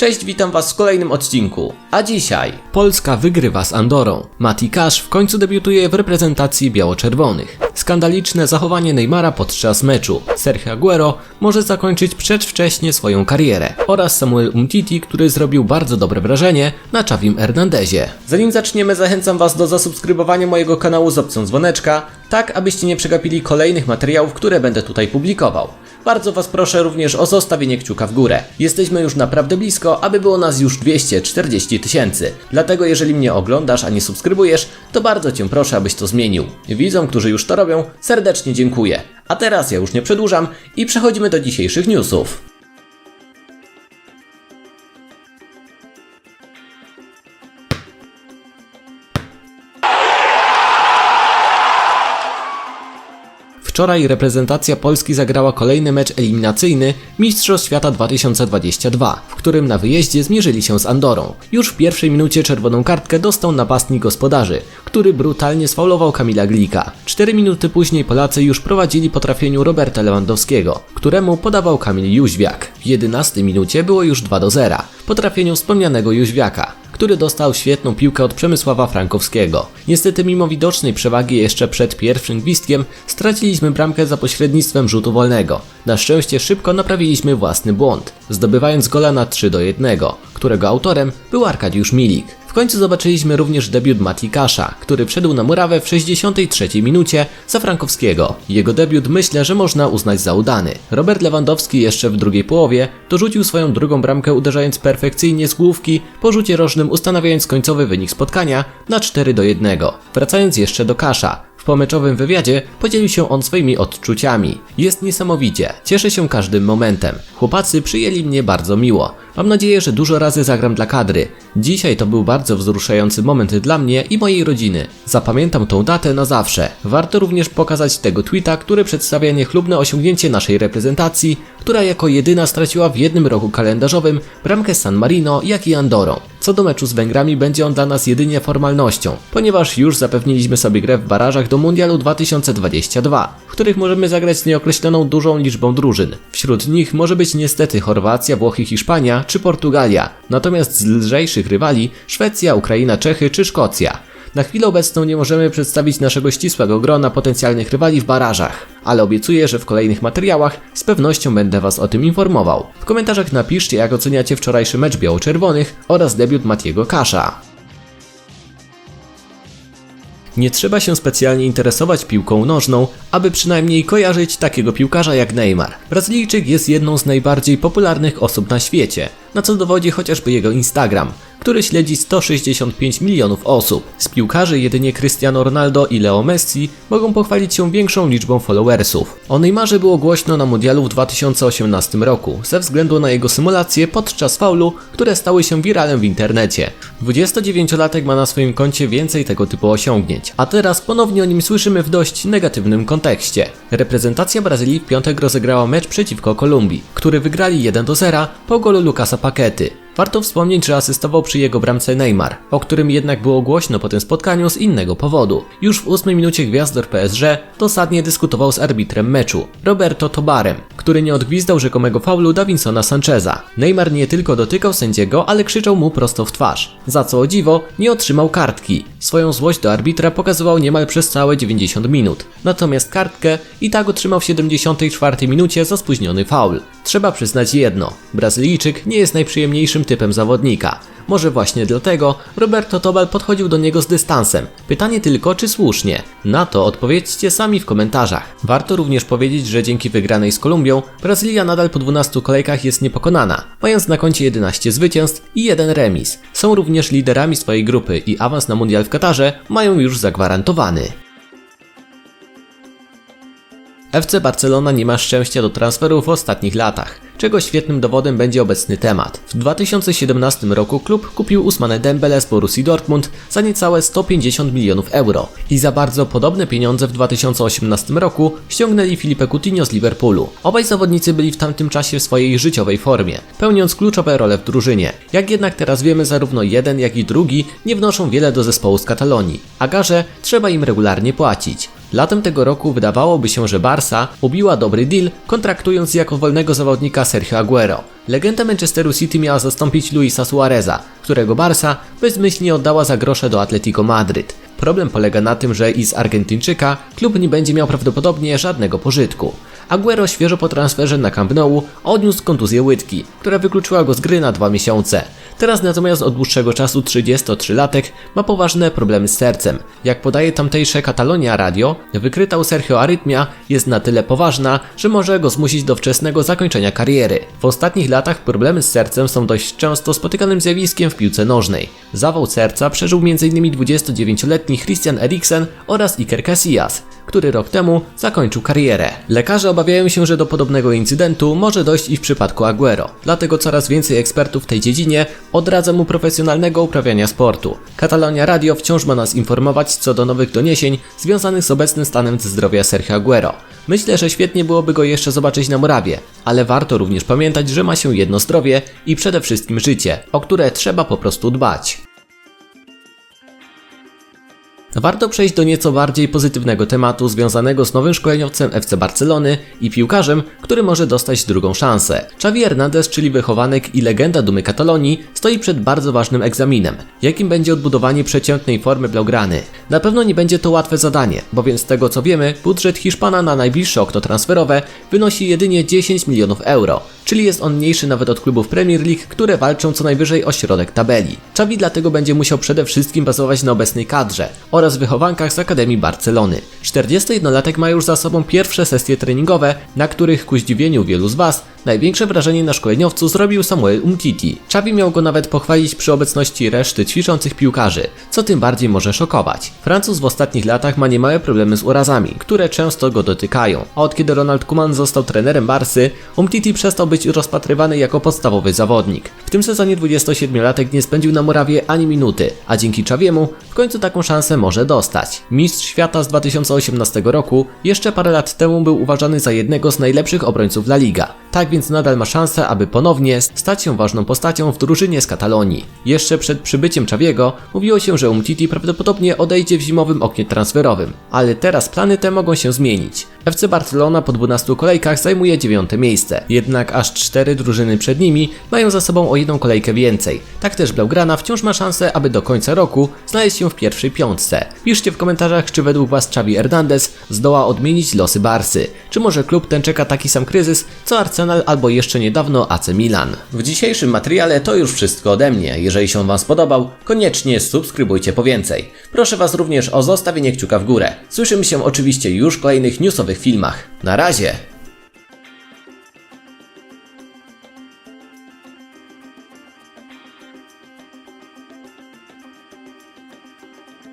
Cześć, witam was w kolejnym odcinku. A dzisiaj Polska wygrywa z Andorą. Mati Cash w końcu debiutuje w reprezentacji biało-czerwonych. Skandaliczne zachowanie Neymara podczas meczu. Sergio Aguero może zakończyć przedwcześnie swoją karierę. Oraz Samuel Umtiti, który zrobił bardzo dobre wrażenie na Czawim Hernandezie. Zanim zaczniemy, zachęcam was do zasubskrybowania mojego kanału z opcją dzwoneczka, tak abyście nie przegapili kolejnych materiałów, które będę tutaj publikował. Bardzo Was proszę również o zostawienie kciuka w górę. Jesteśmy już naprawdę blisko, aby było nas już 240 tysięcy. Dlatego jeżeli mnie oglądasz, a nie subskrybujesz, to bardzo Cię proszę, abyś to zmienił. Widzom, którzy już to robią, serdecznie dziękuję. A teraz ja już nie przedłużam i przechodzimy do dzisiejszych newsów. Wczoraj reprezentacja Polski zagrała kolejny mecz eliminacyjny Mistrzostw Świata 2022, w którym na wyjeździe zmierzyli się z Andorą. Już w pierwszej minucie czerwoną kartkę dostał napastnik gospodarzy, który brutalnie sfaulował Kamila Glika. Cztery minuty później Polacy już prowadzili po trafieniu Roberta Lewandowskiego, któremu podawał Kamil Jóźwiak. W 11 minucie było już 2 do 0, po trafieniu wspomnianego Jóźwiaka który dostał świetną piłkę od Przemysława Frankowskiego. Niestety mimo widocznej przewagi jeszcze przed pierwszym gwizdkiem straciliśmy bramkę za pośrednictwem rzutu wolnego. Na szczęście szybko naprawiliśmy własny błąd, zdobywając gola na 3 do 1, którego autorem był Arkadiusz Milik. W końcu zobaczyliśmy również debiut Mati Kasza, który wszedł na murawę w 63 minucie za Frankowskiego. Jego debiut myślę, że można uznać za udany. Robert Lewandowski jeszcze w drugiej połowie dorzucił swoją drugą bramkę uderzając perfekcyjnie z główki, po rzucie rożnym ustanawiając końcowy wynik spotkania na 4 do 1. Wracając jeszcze do Kasza, w pomeczowym wywiadzie podzielił się on swoimi odczuciami. Jest niesamowicie, cieszę się każdym momentem. Chłopacy przyjęli mnie bardzo miło. Mam nadzieję, że dużo razy zagram dla kadry. Dzisiaj to był bardzo wzruszający moment dla mnie i mojej rodziny. Zapamiętam tą datę na zawsze. Warto również pokazać tego tweeta, który przedstawia niechlubne osiągnięcie naszej reprezentacji, która jako jedyna straciła w jednym roku kalendarzowym bramkę San Marino, jak i Andorą. Co do meczu z Węgrami będzie on dla nas jedynie formalnością, ponieważ już zapewniliśmy sobie grę w barażach do Mundialu 2022, w których możemy zagrać z nieokreśloną dużą liczbą drużyn. Wśród nich może być niestety Chorwacja, Włochy, Hiszpania czy Portugalia, natomiast z lżejszych rywali Szwecja, Ukraina, Czechy czy Szkocja. Na chwilę obecną nie możemy przedstawić naszego ścisłego grona potencjalnych rywali w barażach, ale obiecuję, że w kolejnych materiałach z pewnością będę Was o tym informował. W komentarzach napiszcie, jak oceniacie wczorajszy mecz biało-czerwonych oraz debiut Matiego Kasza. Nie trzeba się specjalnie interesować piłką nożną, aby przynajmniej kojarzyć takiego piłkarza jak Neymar. Brazylijczyk jest jedną z najbardziej popularnych osób na świecie, na co dowodzi chociażby jego Instagram, który śledzi 165 milionów osób. Z piłkarzy jedynie Cristiano Ronaldo i Leo Messi mogą pochwalić się większą liczbą followersów. O Neymarze było głośno na mundialu w 2018 roku, ze względu na jego symulacje podczas faulu, które stały się wiralem w internecie. 29-latek ma na swoim koncie więcej tego typu osiągnięć, a teraz ponownie o nim słyszymy w dość negatywnym kontekście. Reprezentacja Brazylii w piątek rozegrała mecz przeciwko Kolumbii, który wygrali 1 do 0 po golu Lucasa Pakety. Warto wspomnieć, że asystował przy jego bramce Neymar, o którym jednak było głośno po tym spotkaniu z innego powodu. Już w ósmej minucie gwiazdor PSG dosadnie dyskutował z arbitrem meczu, Roberto Tobarem, który nie odgwizdał rzekomego faulu Davinsona Sancheza. Neymar nie tylko dotykał sędziego, ale krzyczał mu prosto w twarz, za co o dziwo nie otrzymał kartki. Swoją złość do arbitra pokazywał niemal przez całe 90 minut, natomiast kartkę i tak otrzymał w 74 minucie za spóźniony faul. Trzeba przyznać jedno, Brazylijczyk nie jest najprzyjemniejszym typem zawodnika. Może właśnie dlatego Roberto Tobal podchodził do niego z dystansem. Pytanie tylko, czy słusznie? Na to odpowiedzcie sami w komentarzach. Warto również powiedzieć, że dzięki wygranej z Kolumbią, Brazylia nadal po 12 kolejkach jest niepokonana, mając na koncie 11 zwycięstw i jeden remis. Są również liderami swojej grupy i awans na mundial w Katarze mają już zagwarantowany. FC Barcelona nie ma szczęścia do transferów w ostatnich latach, czego świetnym dowodem będzie obecny temat. W 2017 roku klub kupił Usmane Dembele z Borussii Dortmund za niecałe 150 milionów euro i za bardzo podobne pieniądze w 2018 roku ściągnęli Filipe Coutinho z Liverpoolu. Obaj zawodnicy byli w tamtym czasie w swojej życiowej formie, pełniąc kluczowe role w drużynie. Jak jednak teraz wiemy, zarówno jeden jak i drugi nie wnoszą wiele do zespołu z Katalonii, a garze trzeba im regularnie płacić. Latem tego roku wydawałoby się, że Barca ubiła dobry deal, kontraktując jako wolnego zawodnika Sergio Aguero. Legenda Manchesteru City miała zastąpić Luisa Suareza, którego Barca bezmyślnie oddała za grosze do Atletico Madryt. Problem polega na tym, że i z Argentyńczyka klub nie będzie miał prawdopodobnie żadnego pożytku. Aguero świeżo po transferze na Camp Nou odniósł kontuzję łydki, która wykluczyła go z gry na dwa miesiące. Teraz natomiast od dłuższego czasu 33-latek ma poważne problemy z sercem. Jak podaje tamtejsze Catalonia Radio, wykryta u Sergio arytmia jest na tyle poważna, że może go zmusić do wczesnego zakończenia kariery. W ostatnich latach problemy z sercem są dość często spotykanym zjawiskiem w piłce nożnej. Zawał serca przeżył m.in. 29-letni Christian Eriksen oraz Iker Casillas, który rok temu zakończył karierę. Lekarze obawiają się, że do podobnego incydentu może dojść i w przypadku Aguero. Dlatego coraz więcej ekspertów w tej dziedzinie odradza mu profesjonalnego uprawiania sportu. Catalonia Radio wciąż ma nas informować co do nowych doniesień związanych z obecnym stanem zdrowia Sergio Aguero. Myślę, że świetnie byłoby go jeszcze zobaczyć na murawie, ale warto również pamiętać, że ma się jedno zdrowie i przede wszystkim życie, o które trzeba po prostu dbać. Warto przejść do nieco bardziej pozytywnego tematu związanego z nowym szkoleniowcem FC Barcelony i piłkarzem, który może dostać drugą szansę. Xavi Hernandez, czyli wychowanek i legenda dumy Katalonii, stoi przed bardzo ważnym egzaminem, jakim będzie odbudowanie przeciętnej formy Blaugrany. Na pewno nie będzie to łatwe zadanie, bowiem z tego co wiemy, budżet Hiszpana na najbliższe okno transferowe wynosi jedynie 10 milionów euro, czyli jest on mniejszy nawet od klubów Premier League, które walczą co najwyżej o środek tabeli. Xavi dlatego będzie musiał przede wszystkim bazować na obecnej kadrze oraz wychowankach z Akademii Barcelony. 41-latek ma już za sobą pierwsze sesje treningowe, na których ku zdziwieniu wielu z Was największe wrażenie na szkoleniowcu zrobił Samuel Umtiti. Xavi miał go nawet pochwalić przy obecności reszty ćwiczących piłkarzy, co tym bardziej może szokować. Francuz w ostatnich latach ma niemałe problemy z urazami, które często go dotykają, a od kiedy Ronald Koeman został trenerem Barsy, Umtiti przestał być rozpatrywany jako podstawowy zawodnik. W tym sezonie 27-latek nie spędził na murawie ani minuty, a dzięki Czawiemu w końcu taką szansę może dostać. Mistrz świata z 2018 roku jeszcze parę lat temu był uważany za jednego z najlepszych obrońców La Liga. Tak więc nadal ma szansę, aby ponownie stać się ważną postacią w drużynie z Katalonii. Jeszcze przed przybyciem Czawiego mówiło się, że Umtiti prawdopodobnie odejdzie w zimowym oknie transferowym, ale teraz plany te mogą się zmienić. FC Barcelona po 12 kolejkach zajmuje dziewiąte miejsce, jednak aż cztery drużyny przed nimi mają za sobą o jedną kolejkę więcej. Tak też Blaugrana wciąż ma szansę, aby do końca roku znaleźć się w pierwszej piątce. Piszcie w komentarzach, czy według Was Xavi Hernandez zdoła odmienić losy Barsy. Czy może klub ten czeka taki sam kryzys, co Arsenal albo jeszcze niedawno AC Milan. W dzisiejszym materiale to już wszystko ode mnie. Jeżeli się Wam spodobał, koniecznie subskrybujcie po więcej. Proszę Was również o zostawienie kciuka w górę. Słyszymy się oczywiście już kolejnych newsowych filmach. Na razie!